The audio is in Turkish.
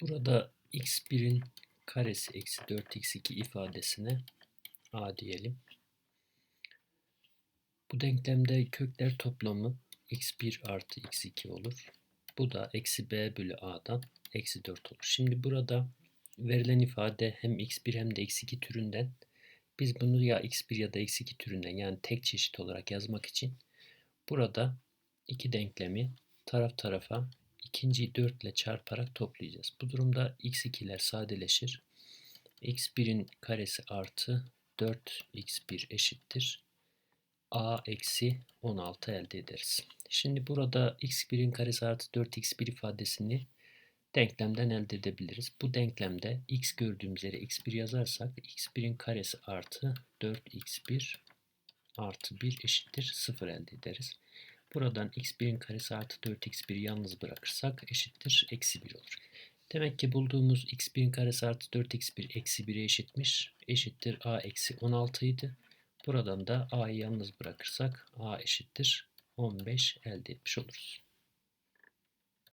Burada x1'in karesi eksi 4x2 ifadesine a diyelim. Bu denklemde kökler toplamı x1 artı x2 olur. Bu da eksi b bölü a'dan eksi 4 olur. Şimdi burada verilen ifade hem x1 hem de x2 türünden biz bunu ya x1 ya da x2 türünden yani tek çeşit olarak yazmak için burada iki denklemi taraf tarafa ikinciyi 4 ile çarparak toplayacağız. Bu durumda x2'ler sadeleşir. x1'in karesi artı 4x1 eşittir. a eksi 16 elde ederiz. Şimdi burada x1'in karesi artı 4x1 ifadesini denklemden elde edebiliriz. Bu denklemde x gördüğümüz yere x1 yazarsak x1'in karesi artı 4x1 artı 1 eşittir 0 elde ederiz. Buradan x1'in karesi artı 4x1'i yalnız bırakırsak eşittir eksi 1 olur. Demek ki bulduğumuz x1'in karesi artı 4x1 eksi 1'e eşitmiş. Eşittir a eksi 16 idi. Buradan da a'yı yalnız bırakırsak a eşittir 15 elde etmiş oluruz.